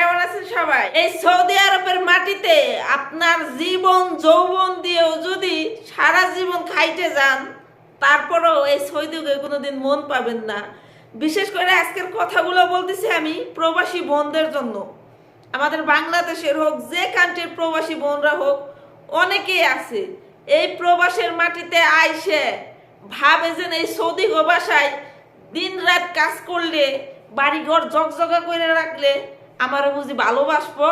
কেমন আছেন সবাই? এই সৌদি আরবের মাটিতে আপনার জীবন, যৌবন দিয়েও যদি সারা জীবন খাইতে যান, তারপরেও এই সৌদিকে কোনোদিন মন পাবেন না। বিশেষ করে আজকের কথাগুলো বলতেছি আমি প্রবাসী বোনদের জন্য। আমাদের বাংলাদেশের হোক, যে কান্ট্রির প্রবাসী বোনরা হোক, অনেকেই আছে। এই প্রবাসের মাটিতে আইসে ভাবে যে এই সৌদি বাসায় দিন রাত কাজ করলে, বাড়িঘর জগজগা করে রাখলে আমারে বুঝি ভালোবাসবো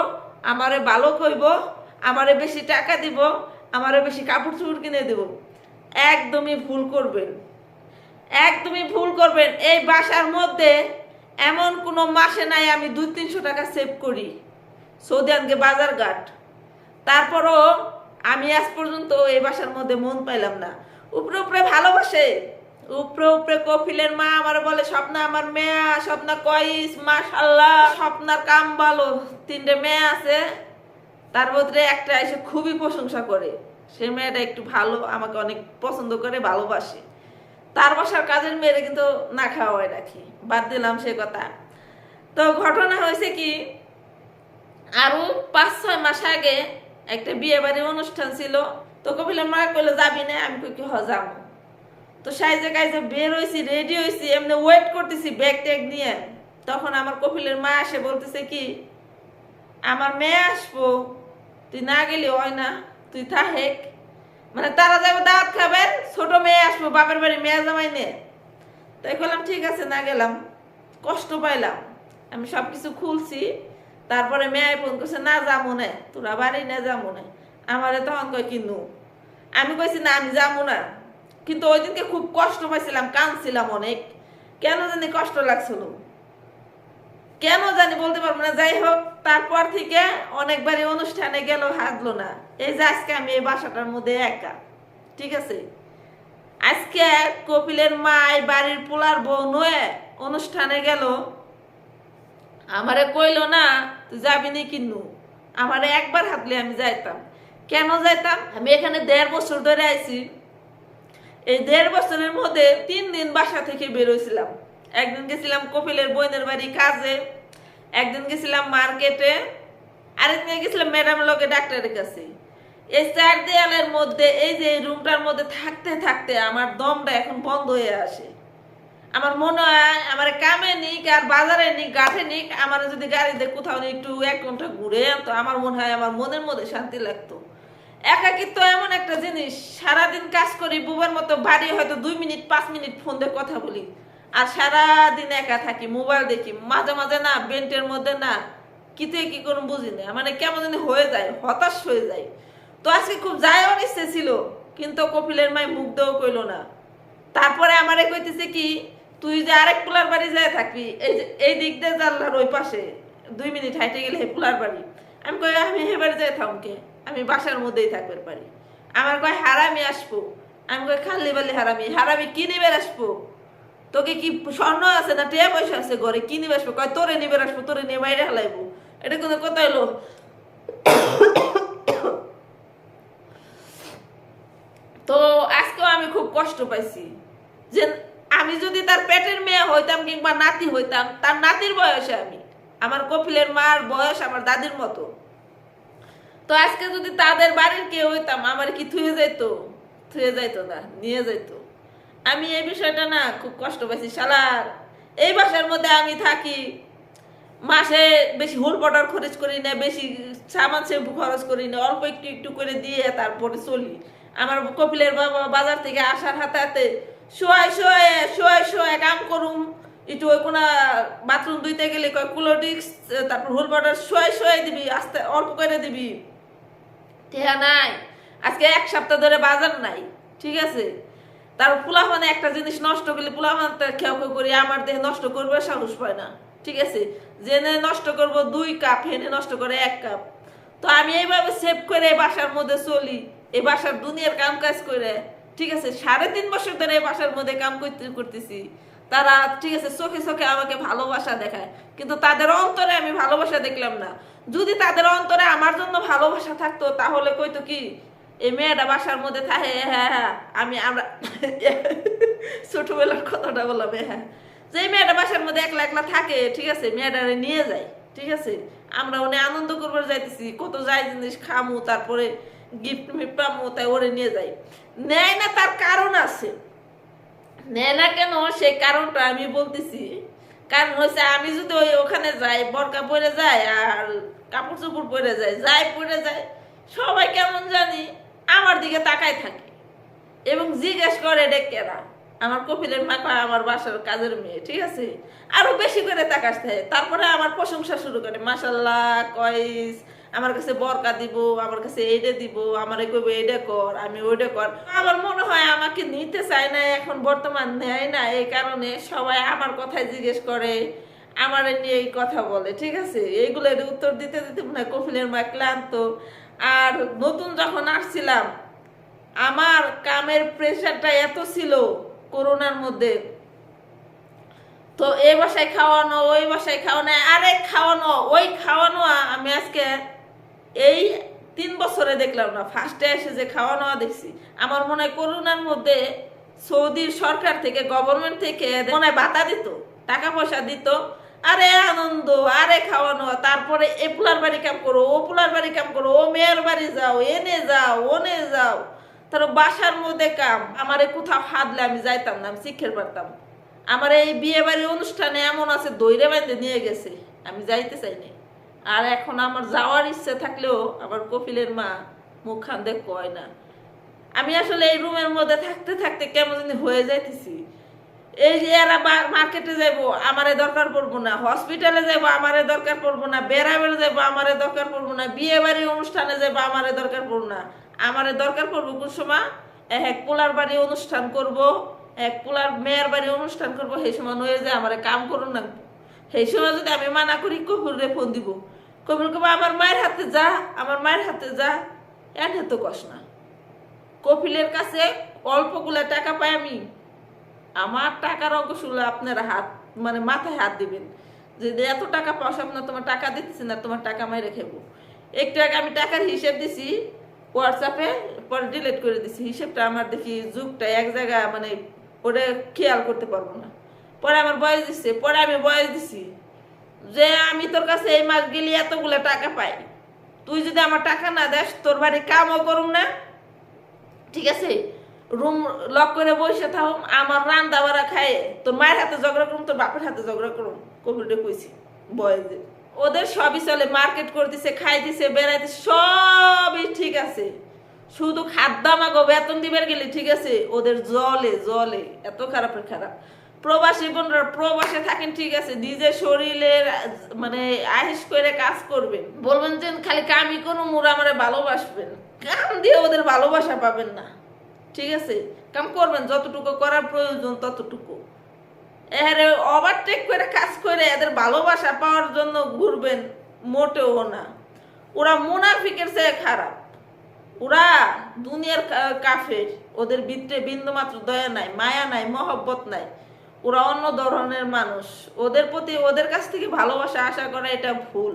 আমারে ভালো কইব আমারে বেশি টাকা দিব, আমারে বেশি কাপড় চোপড় কিনে দেব। একদমই ভুল করবেন। একদমই ভুল করবেন। এই বাসার মধ্যে এমন কোনো মাসে নাই আমি দুই তিনশো টাকা সেভ করি। সৌদি আনকে বাজার ঘাট। তারপরও আমি আজ পর্যন্ত এই বাসার মধ্যে মন পাইলাম না। উপরে উপরে ভালোবাসে। উপরে উপরে কফিলের মা আমার বলে, স্বপ্না আমার মেয়া, স্বপ্না কইস মাশাল্লাহ স্বপ্নার কাম ভালো, তিনটে মেয়ে আছে। তার মধ্যে একটা এসে খুবই প্রশংসা করে। সে মেয়েটা একটু ভালো, আমাকে অনেক পছন্দ করে, ভালোবাসে। তার বাসার কাজের মেয়েরা কিন্তু না খাওয়াই রাখি। বাদ দিলাম সে কথা। তো ঘটনা হয়েছে কি আরও পাঁচ, ছয় মাস আগে একটা বিয়ে বাড়ির অনুষ্ঠান ছিল। তো কপিলের মা কইলো, যাবি না? আমি কই কি, হ, যাব। তো সাইজে কাইজে বের হয়েছি রেডি হয়েছি এমনি ওয়েট করতেছি ব্যাগ ট্যাগ নিয়ে। তখন আমার কপিলের মা এসে বলতেছে কি, আমার মেয়ে আসব, তুই না গেলি হয় না, তুই থাহেক মানে তারা যাবে দাওয়াত খাবেন ছোট মেয়ে আসব, বাপের বাড়ি মেয়ে জামাই নে তাই বললাম, ঠিক আছে, না গেলাম। কষ্ট পাইলাম। আমি সব কিছু খুলছি, তারপরে মেয়ে ফোন করছে, না যাব না, তোরা বাড়ি না যাব না। আমারে তখন কয় কিনু আমি কইছি, না, আমি যাব না। কিন্তু ওই দিনকে খুব কষ্ট পাইছিলাম, কাঁদছিলাম অনেক। কেন জানি কষ্ট লাগছিল। কেন জানি বলতে পারব না, যাই হোক, তারপর থেকে অনেকবারই অনুষ্ঠানে গেল হাজলো না। এই যে আজকে আমি এই বাসাটার মধ্যে একা, ঠিক আছে? আজকে কপিলের মাই বাড়ির পোলার বউ অনুষ্ঠানে গেল। আমারে কইলো না, তুই যাবি নি কিনু আমারে একবার হাতলে আমি যাইতাম। কেন যাইতাম? আমি এখানে দেড় বছর ধরে আইছি। এই দেড় বছরের মধ্যে তিন দিন বাসা থেকে বেরোইছিলাম। একদিন গেছিলাম কপিলের বোনের বাড়ি কাজে, একদিন গেছিলাম মার্কেটে আরেকদিন গেছিলাম ম্যাডাম লগে ডাক্তারের কাছে। এই চার দেয়ালের মধ্যে, এই যে রুমটার মধ্যে থাকতে থাকতে আমার দমটা এখন বন্ধ হয়ে আসে। আমার মনে হয় আমার কামে নিক আর বাজারে নিক গাঠে নিক, আমার যদি গাড়িতে কোথাও একটু এক ঘণ্টা ঘুরে আনতো আমার মনে হয় আমার মনের মধ্যে শান্তি লাগতো। একাকিত্ব এমন একটা জিনিস, সারাদিন কাজ করি, বুবার মতো বাড়ি হয়তো দুই মিনিট, পাঁচ মিনিট ফোন দিয়ে কথা বলি। আর সারাদিন একা থাকি মোবাইল দেখি, মাঝে মাঝে না বেন্টের মধ্যে না কিতে কি করুন বুঝি না। মানে কেমন জানি হয়ে যায়, হতাশ হয়ে যায়। তো আজকে খুব যাওয়ার ইচ্ছে ছিল, কিন্তু কপিলের মাই মুখ দেও কইলো না। তারপরে আমারে কইতেছে কি, তুই যে আরেক পোলার বাড়ি যায় থাকবি, এই এই দিক দিয়ে জানলার ওই পাশে, দুই মিনিট হাইটে গেলে হে পোলার বাড়ি। আমি কই, আমি হে বাড়ি যাই থামকে। আমি বাসার মধ্যেই থাকবে পারি আমার কয়, হারামি আসব। আমি কই খালি বালি হারামি। হারামি কি নিবে আসব? তোকে কি স্বর্ণ আছে না টিয়া পয়সা আছে ঘরে? কি নিবে আসব? কয়, তোরে নিবে আসব, তোরে নিয়ে বাইরে হালাইবো। এটা কোনো কথা হলো তো আজকেও আমি খুব কষ্ট পাইছি যে আমি যদি তার পেটের মেয়ে হইতাম কিংবা নাতি হইতাম, তার নাতির বয়সে আমি। আমার কপিলের মার বয়স আমার দাদির মতো। তো আজকে যদি তাদের বাড়ির কেউ হইতাম, আমার কি থুয়ে যাইতো? থুয়ে যাইতো না, নিয়ে যাইতো। আমি এই বিষয়টা না খুব কষ্ট পাইছি, শালার। এই বাসার মধ্যে আমি থাকি, মাসে বেশি হুল পটার খরচ করি না, বেশি সামান শ্যাম্পু খরচ করি না, অল্প একটু একটু করে দিয়ে তারপরে চলি। আমার কপিলের বাবা বাজার থেকে আসার হাতে হাতে শোয়াই শোয়ে শোয়াই শোয়ে কাম করুম। একটু ওই কোনো বাথরুম ধুইতে গেলে কয় কুলোডিক্স তারপর হুল পাউডার শোয়াই শোয়াই দিবি, আস্তে অল্প করে দিবি। টেহা নাই। আজকে এক সপ্তাহ ধরে বাজার নাই, ঠিক আছে? তার পোলা মানে একটা জিনিস নষ্ট করলে পোলা মানে খেয়াল করি, আমার দেহে নষ্ট করবে, সাহস পায় না, ঠিক আছে? জেনে নষ্ট করব দুই কাপ, হেনে নষ্ট করে এক কাপ। তো আমি এইভাবে সেভ করে এই বাসার মধ্যে চলি, এই বাসার দুনিয়ার কাম কাজ করে, ঠিক আছে? সাড়ে তিন বছর ধরে এই বাসার মধ্যে কাম করতে করতেছি। তারা, ঠিক আছে, চোখে চোখে আমাকে ভালোবাসা দেখায়, কিন্তু তাদের অন্তরে আমি ভালোবাসা দেখলাম না। যদি তাদের অন্তরে আমার জন্য ভালোবাসা থাকতো, তাহলে কইতো কি এই মেয়েটা বাসার মধ্যে থাকে হ্যাঁ হ্যাঁ আমি আমরা ছোটবেলার কথাটা বললাম হ্যাঁ যে মেয়েটা বাসার মধ্যে একলা একলা থাকে, ঠিক আছে, মেয়েটারে নিয়ে যায়, ঠিক আছে, আমরা ওনে আনন্দ করবার যাইতেছি, কত যাই জিনিস খামু, তারপরে গিফট মিফট পামু, তাই ওরে নিয়ে যাই। নেয় না তার কারণ আছে, নেয় না কেন, সেই কারণটা আমি বলতেছি। কারণ হচ্ছে আমি যদি ওই ওখানে যাই, বরকা পরে যাই আর কাপড় চোপড় পরে যাই যাই পরে যাই, সবাই কেমন জানি আমার দিকে তাকাই থাকে এবং জিজ্ঞেস করে, এটা কেনা আমার কপিলের মা আমার বাসার কাজের মেয়ে, ঠিক আছে? আরও বেশি করে তাকাস তারপরে আমার প্রশংসা শুরু করে মাসাল্লাহ কয়েস আমার কাছে বরকা দিব, আমার কাছে এইটা দিব, আমার কইব এইটা কর, আমি ওইটা কর। আমার মনে হয় আমাকে নিতে চায় না এখন বর্তমান নেয় না এই কারণে সবাই আমার কথাই জিজ্ঞেস করে, আমার নিয়ে এই কথা বলে, ঠিক আছে? এইগুলোর উত্তর দিতে দিতে মনে হয় কপিলের মা ক্লান্ত। আর নতুন যখন আসছিলাম, আমার কামের প্রেশারটা এত ছিল করোনার মধ্যে। তো এই বাসায় খাওয়ানো, ওই বাসায় খাওয়ানো, আরে খাওয়ানো, ওই খাওয়ানো আমি আজকে এই তিন বছরে দেখলাম না ফার্স্টে এসে যে খাওয়ানো দেখছি, আমার মনে হয় করোনার মধ্যে সৌদির সরকার থেকে গভর্নমেন্ট থেকে মনে হয় ভাতা দিত টাকা পয়সা দিত, আরে আনন্দ, আরে খাওয়ানো তারপরে এ পুলার বাড়ি কাম করো, ও পুলার বাড়ি কাম করো, ও মেয়ের বাড়ি যাও, এনে যাও, ওনে যাও তার বাসার মধ্যে কাম, আমারে কোথাও হাতলে আমি যাইতাম না, আমি শিক্ষের পারতাম আমার এই বিয়ে বাড়ি অনুষ্ঠানে এমন আছে দৈরে বাইতে নিয়ে গেছে, আমি যাইতে চাইনি। আর এখন আমার যাওয়ার ইচ্ছে থাকলেও আমার কপিলের মা মুখ খান দেখ কয় না। আমি আসলে এই রুমের মধ্যে থাকতে থাকতে কেমন জানি হয়ে যাইতেছি। এই যে এরা মার্কেটে যাইবো, আমারে দরকার পড়ব না। হসপিটালে যাইবো, আমারে দরকার পড়ব না। বেড়াবেড়ে যাইবো, আমারে দরকার পড়ব না। বিয়ে বাড়ি অনুষ্ঠানে যাইবো, আমারে দরকার পড়ব না। আমারে দরকার পড়ব কোন সময়? এক পোলার বাড়ি অনুষ্ঠান করব, এক পোলার মেয়ের বাড়ি অনুষ্ঠান করব, সেই সময় নয়ে যায় আমারে কাম করুন না। সেই সময় যদি আমি মানা করি কপুরে ফোন দিব। কপুর কব আমার মায়ের হাতে যা, আমার মায়ের হাতে যা। এনে তো কষ না। কপিলের কাছে অল্পগুলা টাকা পাই আমি। আমার টাকার অঙ্কগুলো আপনারা হাত মানে মাথায় হাত দিবেন। যে এত টাকা পাও আপনার তোমার টাকা দিতেছি না, তোমার টাকা মাই রেখেবো একটু আগে আমি টাকার হিসেব দিছি হোয়াটসঅ্যাপে পরে ডিলিট করে দিছি। হিসেবটা আমার দেখি যুগটা এক জায়গায় মানে ওটা খেয়াল করতে পারব না। পরে আমার বয়স দিচ্ছে পরে আমি বয়স দিছি। যে আমি তোর কাছে এই মাস গেলি এতগুলো টাকা পাই, তুই যদি আমার টাকা না দেস, তোর বাড়ি কামও করুম না। ঠিক আছে? রুম লক করে বসে থাকুম, আমার রান্না বাড়া খায় তোর মায়ের হাতে ঝগড়া করুম, তোর বাপের হাতে ঝগড়া করুম কবিরটা কইছি, বয়সে ওদের সবই চলে, মার্কেট করতেছে খাইতেছে বেড়াইতেছে সবই ঠিক আছে। শুধু খাদ্য আমাকে বেতন দিবার গেলে ঠিক আছে, ওদের জলে জলে, এত খারাপের খারাপ। প্রবাসী বোনরা প্রবাসে থাকেন, ঠিক আছে, নিজের শরীরের মানে আহিস করে কাজ করবেন। বলবেন যে, খালি কামই করুন, ওরা আমার ভালোবাসবেন। কাম দিয়ে ওদের ভালোবাসা পাবেন না। ঠিক আছে? কাম করবেন, যতটুকু করার প্রয়োজন ততটুকু। এর ওভারটেক করে কাজ করে এদের ভালোবাসা পাওয়ার জন্য ঘুরবেন, মোটেও না। ওরা মুনাফিকের চেয়ে খারাপ। ওরা দুনিয়ার কাফের। ওদের ভিতরে বিন্দু মাত্র দয়া নাই, মায়া নাই, মহব্বত নাই। ওরা অন্য ধরনের মানুষ। ওদের প্রতি ওদের কাছ থেকে ভালোবাসা আশা করা এটা ভুল।